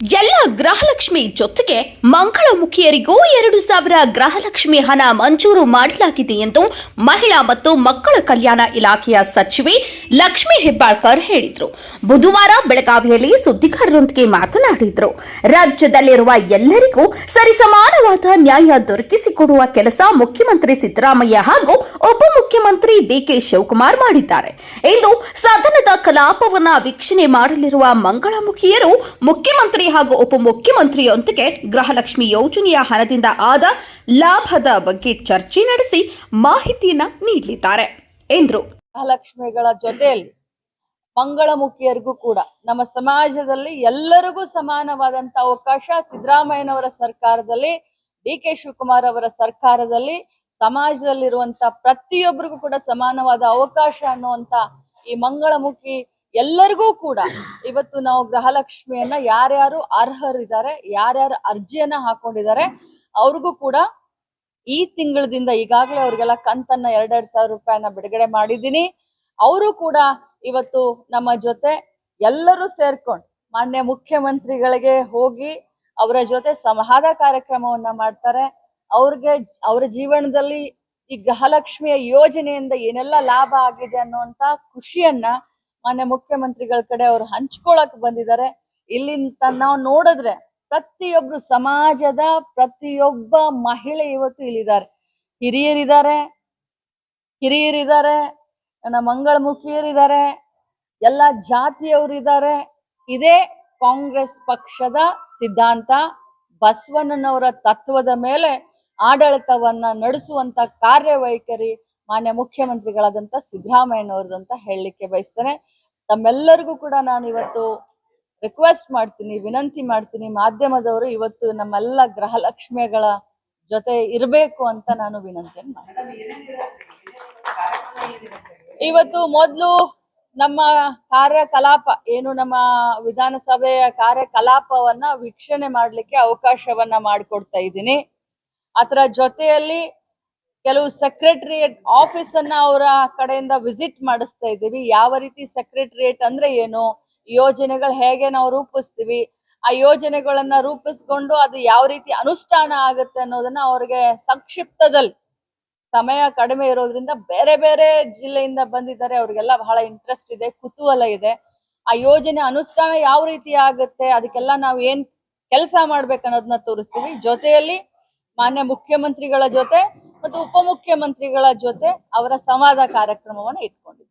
ಎಲ್ಲ ಗ್ರಹಲಕ್ಷ್ಮಿ ಜೊತೆಗೆ ಮಂಗಳಮುಖಿಯರಿಗೂ ಎರಡು ಸಾವಿರ ಗ್ರಹಲಕ್ಷ್ಮಿ ಹಣ ಮಂಜೂರು ಮಾಡಲಾಗಿದೆ ಎಂದು ಮಹಿಳಾ ಮತ್ತು ಮಕ್ಕಳ ಕಲ್ಯಾಣ ಇಲಾಖೆಯ ಸಚಿವೆ ಲಕ್ಷ್ಮಿ ಹೆಬ್ಬಾಳ್ಕರ್ ಹೇಳಿದರು. ಬುಧವಾರ ಬೆಳಗಾವಿಯಲ್ಲಿ ಸುದ್ದಿಗಾರರೊಂದಿಗೆ ಮಾತನಾಡಿದರು. ರಾಜ್ಯದಲ್ಲಿರುವ ಎಲ್ಲರಿಗೂ ಸರಿಸಮಾನವಾದ ನ್ಯಾಯ ದೊರಕಿಸಿಕೊಡುವ ಕೆಲಸ ಮುಖ್ಯಮಂತ್ರಿ ಸಿದ್ದರಾಮಯ್ಯ ಹಾಗೂ ಉಪಮುಖ್ಯಮಂತ್ರಿ ಡಿಕೆ ಶಿವಕುಮಾರ್ ಮಾಡಿದ್ದಾರೆ. ಇಂದು ಸದನದ ಕಲಾಪವನ್ನ ವೀಕ್ಷಣೆ ಮಾಡಲಿರುವ ಮಂಗಳಮುಖಿಯರು ಮುಖ್ಯಮಂತ್ರಿ ಹಾಗೂ ಉಪಮುಖ್ಯಮಂತ್ರಿಯೊಂದಿಗೆ ಗೃಹಲಕ್ಷ್ಮಿ ಯೋಜನೆಯ ಹಣದಿಂದ ಆದ ಲಾಭದ ಬಗ್ಗೆ ಚರ್ಚೆ ನಡೆಸಿ ಮಾಹಿತಿಯನ್ನ ನೀಡಲಿದ್ದಾರೆ ಎಂದರು. ಗೃಹಲಕ್ಷ್ಮಿಗಳ ಜೊತೆಯಲ್ಲಿ ಮಂಗಳಮುಖಿಯರಿಗೂ ಕೂಡ ನಮ್ಮ ಸಮಾಜದಲ್ಲಿ ಎಲ್ಲರಿಗೂ ಸಮಾನವಾದಂತ ಅವಕಾಶ ಸಿದ್ದರಾಮಯ್ಯನವರ ಸರ್ಕಾರದಲ್ಲಿ, ಡಿ ಕೆ ಶಿವಕುಮಾರ್ ಅವರ ಸರ್ಕಾರದಲ್ಲಿ, ಸಮಾಜದಲ್ಲಿರುವಂತ ಪ್ರತಿಯೊಬ್ಬರಿಗೂ ಕೂಡ ಸಮಾನವಾದ ಅವಕಾಶ ಅನ್ನುವಂತ ಈ ಮಂಗಳಮುಖಿ ಎಲ್ಲರಿಗೂ ಕೂಡ ಇವತ್ತು ನಾವು ಗೃಹಲಕ್ಷ್ಮಿಯನ್ನ ಯಾರ್ಯಾರು ಅರ್ಹರಿದ್ದಾರೆ, ಯಾರ್ಯಾರು ಅರ್ಜಿಯನ್ನ ಹಾಕೊಂಡಿದ್ದಾರೆ, ಅವ್ರಿಗೂ ಕೂಡ ಈ ತಿಂಗಳದಿಂದ ಈಗಾಗಲೇ ಅವ್ರಿಗೆಲ್ಲ ಕಂತನ್ನ ಎರಡೆರಡು ಸಾವಿರ ರೂಪಾಯಿನ ಬಿಡುಗಡೆ ಮಾಡಿದ್ದೀನಿ. ಅವರು ಕೂಡ ಇವತ್ತು ನಮ್ಮ ಜೊತೆ ಎಲ್ಲರೂ ಸೇರ್ಕೊಂಡು ಮಾನ್ಯ ಮುಖ್ಯಮಂತ್ರಿಗಳಿಗೆ ಹೋಗಿ ಅವರ ಜೊತೆ ಸಂವಾದ ಕಾರ್ಯಕ್ರಮವನ್ನ ಮಾಡ್ತಾರೆ. ಅವ್ರಿಗೆ ಅವರ ಜೀವನದಲ್ಲಿ ಈ ಗೃಹಲಕ್ಷ್ಮಿಯ ಯೋಜನೆಯಿಂದ ಏನೆಲ್ಲ ಲಾಭ ಆಗಿದೆ ಅನ್ನುವಂತ ಖುಷಿಯನ್ನ ಮಾನ್ಯ ಮುಖ್ಯಮಂತ್ರಿಗಳ ಕಡೆ ಅವ್ರು ಹಂಚ್ಕೊಳಕ್ ಬಂದಿದ್ದಾರೆ. ಇಲ್ಲಿಂದ ನಾವು ನೋಡಿದ್ರೆ ಪ್ರತಿಯೊಬ್ರು ಸಮಾಜದ ಪ್ರತಿಯೊಬ್ಬ ಮಹಿಳೆ ಇವತ್ತು ಇಲ್ಲಿದ್ದಾರೆ. ಹಿರಿಯರಿದ್ದಾರೆ ಹಿರಿಯರಿದ್ದಾರೆ ನನ್ನ ಮಂಗಳಮುಖಿಯರಿದ್ದಾರೆ, ಎಲ್ಲ ಜಾತಿಯವರಿದ್ದಾರೆ. ಇದೇ ಕಾಂಗ್ರೆಸ್ ಪಕ್ಷದ ಸಿದ್ಧಾಂತ. ಬಸವಣ್ಣನವರ ತತ್ವದ ಮೇಲೆ ಆಡಳಿತವನ್ನ ನಡೆಸುವಂತ ಕಾರ್ಯವೈಖರಿ ಮಾನ್ಯ ಮುಖ್ಯಮಂತ್ರಿಗಳಾದಂತ ಅಂತ ಹೇಳಲಿಕ್ಕೆ ಬಯಸ್ತೇನೆ. ತಮ್ಮೆಲ್ಲರಿಗೂ ಕೂಡ ನಾನು ಇವತ್ತು ರಿಕ್ವೆಸ್ಟ್ ಮಾಡ್ತೀನಿ, ವಿನಂತಿ ಮಾಡ್ತೀನಿ. ಮಾಧ್ಯಮದವರು ಇವತ್ತು ನಮ್ಮೆಲ್ಲ ಗೃಹಲಕ್ಷ್ಮಿಗಳ ಜೊತೆ ಇರಬೇಕು ಅಂತ ನಾನು ವಿನಂತಿಯನ್ನು ಮಾಡ್ತೀನಿ. ಇವತ್ತು ಮೊದಲು ನಮ್ಮ ಕಾರ್ಯಕಲಾಪ, ಏನು ನಮ್ಮ ವಿಧಾನಸಭೆಯ ಕಾರ್ಯಕಲಾಪವನ್ನ ವೀಕ್ಷಣೆ ಮಾಡಲಿಕ್ಕೆ ಅವಕಾಶವನ್ನ ಮಾಡಿಕೊಡ್ತಾ ಇದ್ದೀನಿ. ಅದರ ಜೊತೆಯಲ್ಲಿ ಕೆಲವು ಸೆಕ್ರೆಟರಿಯೇಟ್ ಆಫೀಸ್ ಅನ್ನ ಅವರ ಕಡೆಯಿಂದ ವಿಸಿಟ್ ಮಾಡಿಸ್ತಾ ಇದ್ದೀವಿ. ಯಾವ ರೀತಿ ಸೆಕ್ರೆಟರಿಯೇಟ್ ಅಂದ್ರೆ ಏನು? ಯೋಜನೆಗಳು ಹೇಗೆ ನಾವು ರೂಪಿಸ್ತೀವಿ? ಆ ಯೋಜನೆಗಳನ್ನ ರೂಪಿಸ್ಕೊಂಡು ಅದು ಯಾವ ರೀತಿ ಅನುಷ್ಠಾನ ಆಗುತ್ತೆ ಅನ್ನೋದನ್ನ ಅವ್ರಿಗೆ ಸಂಕ್ಷಿಪ್ತದಲ್ಲಿ ಸಮಯ ಕಡಿಮೆ ಇರೋದ್ರಿಂದ ಬೇರೆ ಬೇರೆ ಜಿಲ್ಲೆಯಿಂದ ಬಂದಿದ್ದಾರೆ. ಅವ್ರಿಗೆಲ್ಲ ಬಹಳ ಇಂಟ್ರೆಸ್ಟ್ ಇದೆ, ಕುತೂಹಲ ಇದೆ. ಆ ಯೋಜನೆ ಅನುಷ್ಠಾನ ಯಾವ ರೀತಿ ಆಗುತ್ತೆ? ಅದಕ್ಕೆಲ್ಲ ನಾವು ಏನ್ ಕೆಲಸ ಮಾಡ್ಬೇಕು ಅನ್ನೋದನ್ನ ತೋರಿಸ್ತೀವಿ. ಜೊತೆಯಲ್ಲಿ ಮಾನ್ಯ ಮುಖ್ಯಮಂತ್ರಿಗಳ ಜೊತೆ ಮತ್ತು ಉಪಮುಖ್ಯಮಂತ್ರಿಗಳ ಜೊತೆ ಅವರ ಸಂವಾದ ಕಾರ್ಯಕ್ರಮವನ್ನು ಇಟ್ಕೊಂಡಿದ್ದೀವಿ